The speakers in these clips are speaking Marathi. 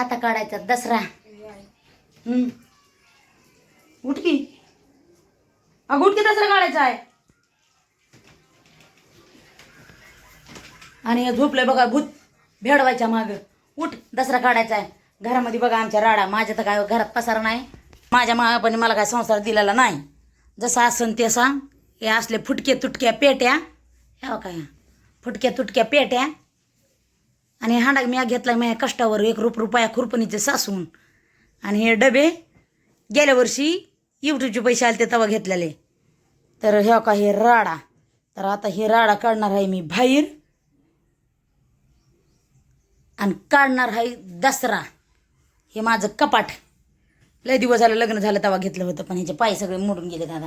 आता काढायचा दसरा. उठकी उठ की. अगं दसरा काढायचा आहे. आणि हे झोपलंय बघा भूत भेडवायच्या माग. उठ दसरा काढायचा आहे. घरामध्ये बघा आमच्या राडा. माझ्या तर काय घरात पसारा नाही. माझ्या मापाने मला काय संसार दिलेला नाही. जसा असन तसा. हे असले फुटके तुटक्या पेट्या. ह्या काय फुटक्या तुटक्या पेट्या. आणि हांडा मी घेतला माझ्या कष्टावर एक रुप रुपया खुरपणीचे सासून. आणि हे डबे गेल्या वर्षी यूट्यूबचे पैसे आले ते तेव्हा घेतलेले. तर हे का हे राडा. तर आता हे राडा काढणार आहे मी बाहेर. आणि काढणार आहे दसरा. हे माझं कपाट. लय दिवस झालं लग्न झालं तेव्हा घेतलं होतं पण ह्याचे पाय सगळे मोडून गेले दादा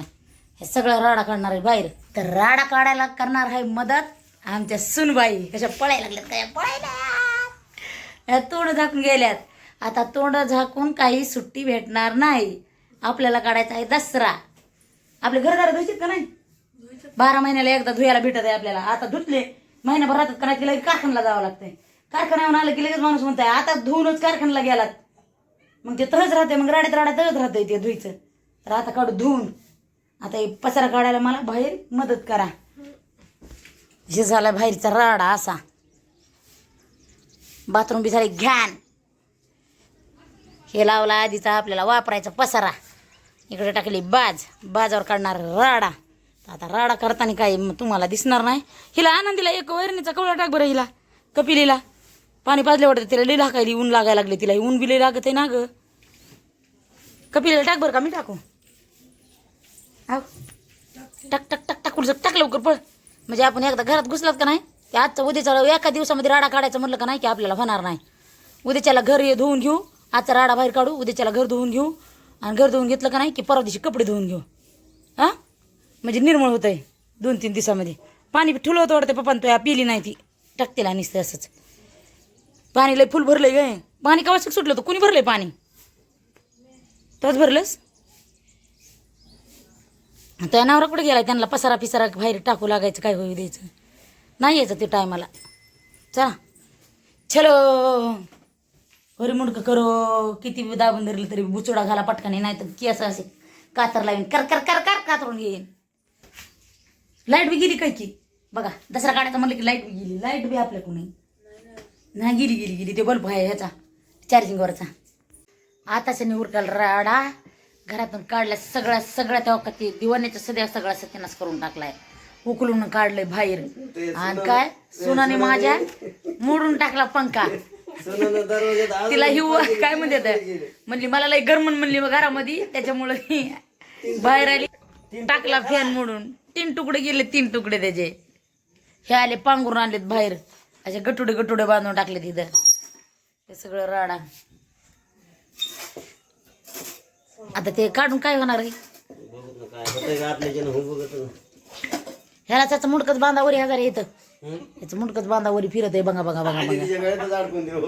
हे सगळं राडा काढणार आहे बाहेर. तर राडा काढायला करणार आहे मदत. आमच्या सुनबाई कशा पळायला लागल्यात काय पळायला तोंड झाकून गेल्यात. आता तोंड झाकून काही सुट्टी भेटणार नाही. आपल्याला काढायचा आहे दसरा. आपले घरदार धुशीत का नाही? बारा महिन्याला एकदा धुयाला भेटत आहे आपल्याला. आता धुतले महिनाभर राहतात का नाही की लगेच कारखान्याला जावं लागतंय. कारखान्यावर आलं की लगेच माणूस म्हणताय आता धुवूनच कारखान्याला गेलात. मग ते तहच राहते मग राड्यात राड्यात तहच राहतंय ते धुईचं तर आता काढू धुवून. आता हे पसारा काढायला मला बाहेर मदत करा. हे झाला बाहेरचा राडा असा. बाथरूम बी झाले घ्यान. हे लावला आधीचा आपल्याला वापरायचा पसारा. इकडे टाकली बाज. बाजावर काढणार राडा. आता राडा करताना काय मग तुम्हाला दिसणार नाही. हिला आनंदीला एक वैरणीचा कवळा टाक बरं हिला. कपिलीला. पाणी पाजले वाटतं तिला लई लागायली ऊन लागायला लागले तिला. ऊन बी लई लागत आहे ना ग. कपिलीला टाक बरं का मी टाकू. आव. टाक टाक टाक टाक टाक लवकर पळ. म्हणजे आपण एकदा घरात घुसलात का नाही? की आजचा उद्याचा एका दिवसामध्ये राडा काढायचं म्हटलं का नाही की आपल्याला होणार नाही. उद्याच्याला घर हे धुवून घेऊ आजचा राडा बाहेर काढू उद्याच्याला घर धुवून घेऊ. आणि घर धुवून घेतलं का नाही की परवा दिवशी कपडे धुवून घेऊ. हां? म्हणजे निर्मळ होतं आहे दोन तीन दिवसामध्ये. पाणी ठुलं होतं वाटतं पप्पा तो या पिली नाही ती. टाकतेला निसते असंच. पाणी लय फुल भरलं आहे पाणी कवा सुटलं होतं? कुणी भरलं आहे पाणी? तोच भरलंस? त्या नवरा कुठे गेला त्यांना पसारा पिसारा बाहेर टाकू लागायचं काय होऊ द्यायचं? नाही यायचं ते टायमाला. चला. चलो. हरी मुंडकं करो. किती बी दाबून धरलं तरी बुचुडा घाला पटकाने नाही तर केस असे कातर लावीन. कर कर कर कर कातरून घेईन. लाइट बी गेली काय की? बघा दसरा काढायचं म्हणलं की लाइट बी गेली. लाइट बी आपल्या कोणी? नाही गेली गेली गेली. ते बल्ब आहे ह्याचा चार्जिंगवरचा आताच्या निवडकाल राडा घरातून काढला सगळा सगळ्या तेव्हा ते दिवाण्याच्या सध्या सगळा सत्यानाश करून टाकलाय. उकलून काढलंय बाहेर. आणि काय? सुनाने माझ्या मोडून टाकला पंखा. तिला हिव काय म्हणते म्हणली मला लई गरमन म्हणली घरामध्ये. त्याच्यामुळं बाहेर आली. टाकला फॅन मोडून. तीन तुकडे गेले तीन तुकडे त्याचे. हे आले पांघरून आणलेत बाहेर. असे गटुडे गटुडे बांधून टाकले तिथं ते सगळं राडा. आता ते काढून काय होणार आहे? ह्याला त्याचं मुंडकच बांधावरी हजार येतं याचं मुंडकच बांधावरी फिरत आहे बघा बघा बघा बघा.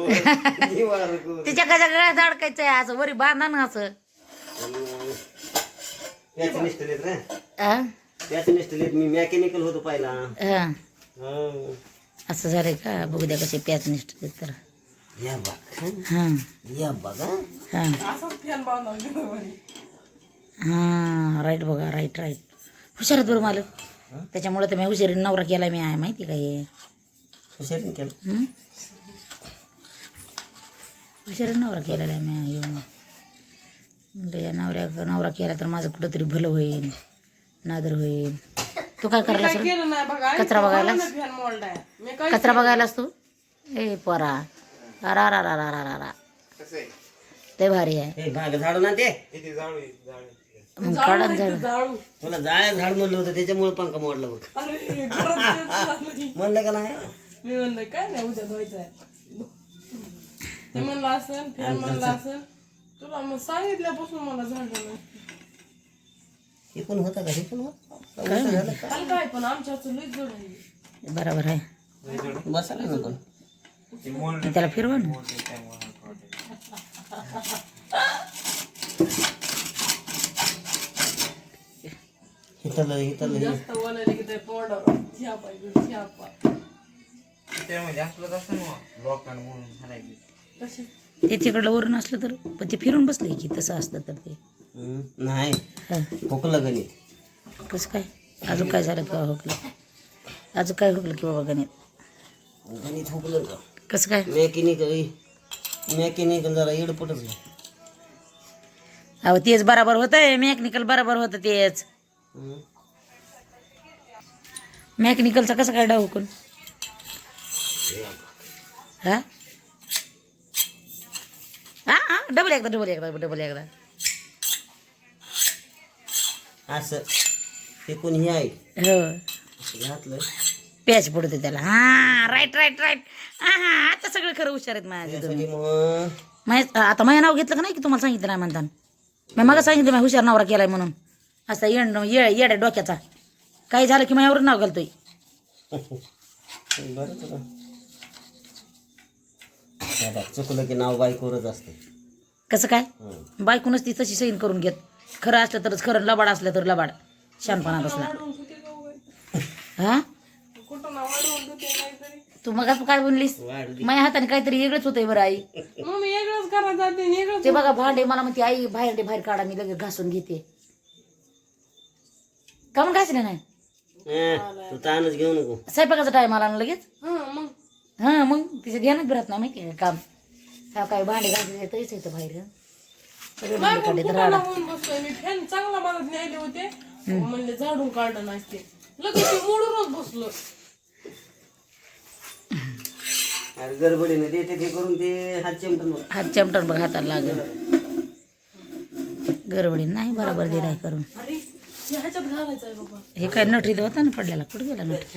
तिच्या कशा गळ्यात अडकायचं आहे असं वरी बांधा ना असं. आ? मी मेकॅनिकल होतो पहिला. हा. हा. असं झालंय का? बघू द्या कसे प्याच निष्ठ तर. या बघा. हा. या बघा हा. हा. राईट बघा राईट राईट हुशार आहेत बरं मालक. त्याच्यामुळे तर मी हुशारी नवरा केला मी आहे माहिती का हे? हुशारीने केलं? हुशारी नवरा केलेला आहे मी येऊन म्हणलं या नवऱ्या नवरा केला तर माझं कुठंतरी भलं होईल नादर होईल. तू काय करायला सर केलं नाही बघा कचरा बघायला काय कचरा बघायलास तू? ए पोरा. अरा रा रा रा रा रा रा ते. भारी आहे? हे भाग झाड ना ते मग काढा झाड. जाळू तुला जाळ्या झाड म्हणलं होतं त्याच्यामुळे पंखा मोडला बघ. अरे झालं. म्हणलं का नाही? मी म्हणलं काय नाही उद्या धुवायचं आहे. ते म्हणलं असं फॅन म्हणलं असं तुला मग सांगितल्यापासून मला झालं नाही. हे पण होता का? हे पण होत? काल काय पण आमच्या हातचं लईच जड आहे. बरोबर आहे. बसायला ना पण त्याला फिरवा ना. हिथलं हिथलं हे. जास्त बोलायला की ते तोंडावर छ्या पाहिजे छ्या पा. त्यामध्ये असलं कसं मग. लोकांना म्हणून हाणायची तशी. ते तिकडलं वरून असलं तर पण ते फिरून बसले की तसं असलं तर ते. नाही. हा. खोकलं गणित. कसं काय? अजून काय झालं किंवा हुकलं अजून काय हुकलं की बाबा गणित? गणित खोकलं का? कसं काय? मेकॅनिकल मेकॅनिकल जरा इडपटच आहे. अहो तेच बराबर होतंय. मेकॅनिकल बराबर होतं तेच. हं. मेकॅनिकलचा कसं काय हुकून हा? हा हा डबल एकदा डबल एकदा डबल एकदा. असं. ते कोणी आहे? हो. घातलं. प्याच पडते त्याला. हा राईट राईट राईट हा हा आता सगळं खरं हुशार आहेत माझ्या तुम्ही माझ्या आता माझ्या नाव घेतलं का नाही की तुम्हाला सांगितलं नाही म्हणताना? मी मग सांगितलं मी हुशार नवरा केलाय म्हणून. असा येड ये येड्या डोक्याचा. काही झालं की माझ्यावर नाव घालतोय. चुकलं की नाव बायकोरच असते. कसं काय. बायकूनच ती तशी सैन करून घेत. खरं असलं तरच खरं लबाड असलं तर लबाड. का उगाच? हा? कुठं वाढवून काहीतरी. तू मग काय बोललीस? माझ्या हाताने काहीतरी वेगळंच होतंय बरं आई. मग मी वेगळंच करा जाते आणि वेगळंच ते बघा भांडे मला म्हणते आई बाहेर बाहेर काढा मी लगेच घासून घेते. का मग घासले नाही? हं, तू ताणच घेऊ नको. स्वयंपाकाचा टाइम आला ना लगेच? हा मग? हा मग तिचं ध्यानच राहत नाही माहिती का काम. हा काय भांडे घासायचे तरीच येतं बाहेर. सगळे नाही भांडे पण काढले तर कुठं राडा. लावून बसलोय मी? फॅन चांगला मला न्यायले होते. म्हणले झाडून काढलं नसते लगेच मोडूनच बसलो. अरे गडबडीने देते ते करून ते हात चिमटन बघ. हात चमटन बघ हाताला लागेल. गडबडी नाही बरोबर दे नाही करून. अरे हे ह्याच्यात घालायचं आहे बाबा. हे काय नटरीत होता ना पडलेला? कुठं गेला नट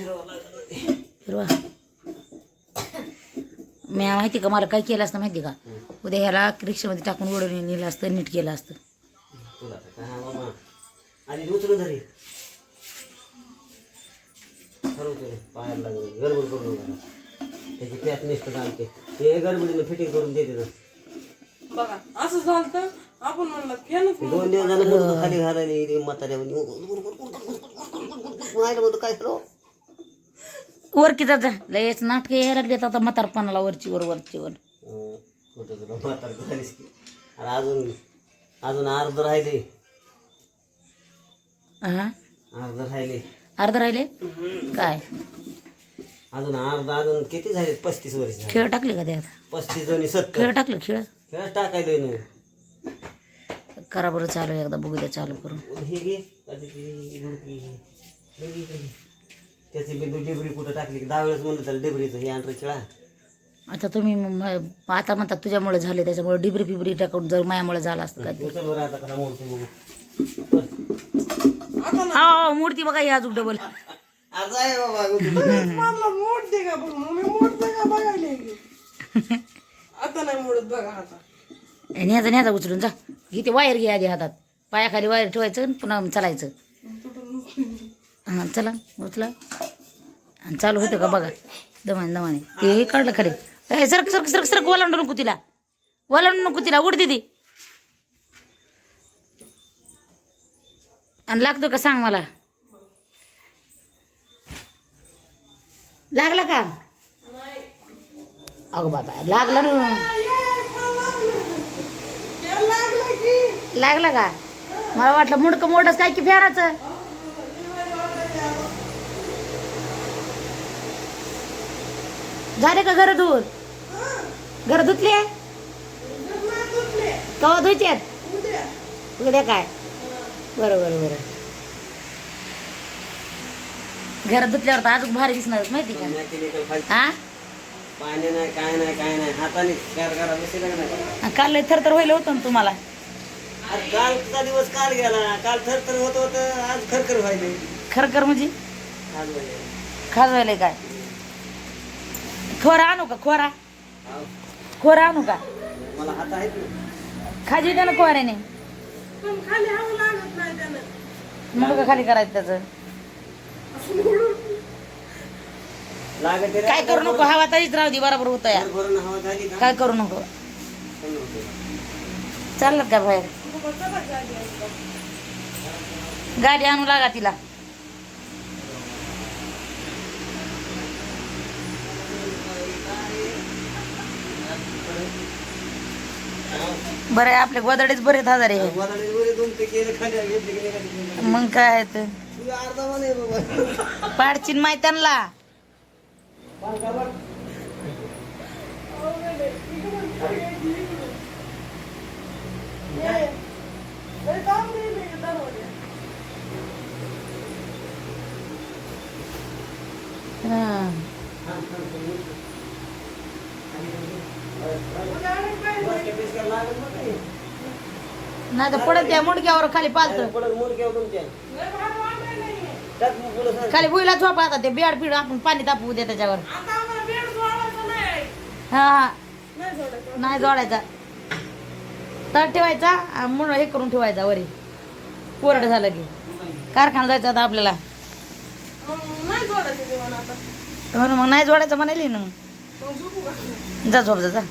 हिरवा. मी माहिती का मला काय केलं असतं माहिती का? उद्या ह्याला रिक्षामध्ये टाकून ओढून नेलं असतं नीट केलं असतं. तुला तर काय बाबा. आणि उचलून धरी ठरवतो पायाला लागलं गडबड करून त्याची पॅच निष्ठ आणते ते गडबडीने फिटिंग करून देते ना बघा असं झालं तर आपण म्हणलं फॅनच दोन दिवस झालं मुलं खाली घालायला म्हाताऱ्या काय करू वर की जा लयच नाटकं यायला लागलेत आता म्हातारपणाला वरची वर वरची वर कुठं तुला म्हातार झालीस की? आणि अजून अजून अर्ध राहिले. हा? अर्ध राहिले. अर्ध राहिले? काय? अजून अर्ध अजून किती झाले? पस्तीस वर्ष झाले. खेळ टाकले का ते आता? पस्तीस सत्तर. खेळ टाकलं खेळ? खेळ टाकायलोय ना करा बरं चालू एकदा बघू द्या चालू करून. हे घे. कधी ती गुडकी घे. हे घे, हे घे. त्याची बिंदू डिबरी कुठं टाकली? की दहा वेळेस म्हणलं डिबरीचं हे आणलं खेळा. आता तुम्ही म- म- आता म्हणतात तुझ्यामुळे झाले त्याच्यामुळे डिबरी फिबरी टाकून जर मायामुळे झालं असतं का उचल बरं आता कसा मोडतो बघू. हा मूर्ती बघा ही अजून डबल आज आहे बाबा मला मोडते का बघ मग मी मोडते का बघायला गेली. आता नाही मोडत बघा आता. न्यायचा न्यायचा उचलून जा. इथे वायर घे आधी हातात. पायाखाली वायर ठेवायचं आणि पुन्हा चालायचं. हां चला उचला. आणि चालू होतं का बघा. दमाने दमाने. ते हे काढलं ए, सरक सरक सरक सरक ओलांडू नको तिला. ओलांडू नको तिला. उडते ती आणि लागतो का सांग मला? लागला का? अगं बाबा लागला ना. लागला का? मला वाटलं मुडक मोडच काय की फेराचं? झाले का घर धुवून? घर धुतले कवा धुयचे उद्या काय? बरं बरं बरं घर धुतल्यावर तर अजून भारी दिसणार माहिती का? हा पाणी नाही काय नाही काय नाही. हाताने गार गारा बसेल का नाही. काल लय थरथर व्हायला होतं ना तुम्हाला? आज कालचा दिवस काल गेला. काल थरथर होत होतं आज खरखर व्हायले. खरं कर म्हणजे आज म्हणजे खाजवायला काय? खोरा आणू का खोरा? हाव. खोरा आणू का? मला हात आहेत ना. खाजी द्या ना खोऱ्याने. पण खाली हवं लागत नाही त्यानं. मग का खाली करायचं त्याचं? लागत रे. काय करू नको हवा तरीच राहू दे बरोबर होतं या भरून हवा झाली का काय करू नको? होते. चाललं का बाहेर? गाडी आणू लागा तिला. बरं आहे आपले गोदडीच बरेच हजार आहे मग काय तर पाडचिन माहिती त्यांना. दरवाजा हं. नाही तर पडत त्या मुडक्यावर खाली पालत. खाली भुईला झोपा आता ते बेड पिड आपण पाणी तापवू दे त्याच्यावर. नाही हा. नाही जोडायचं. तर ठेवायचा म्हणून हे करून ठेवायचा वरी. कोरड झालं की. कारखाना जायचं आता आपल्याला. म्हणून मग नाही जोडायचं म्हणाली ना मग. जा झोप जा जा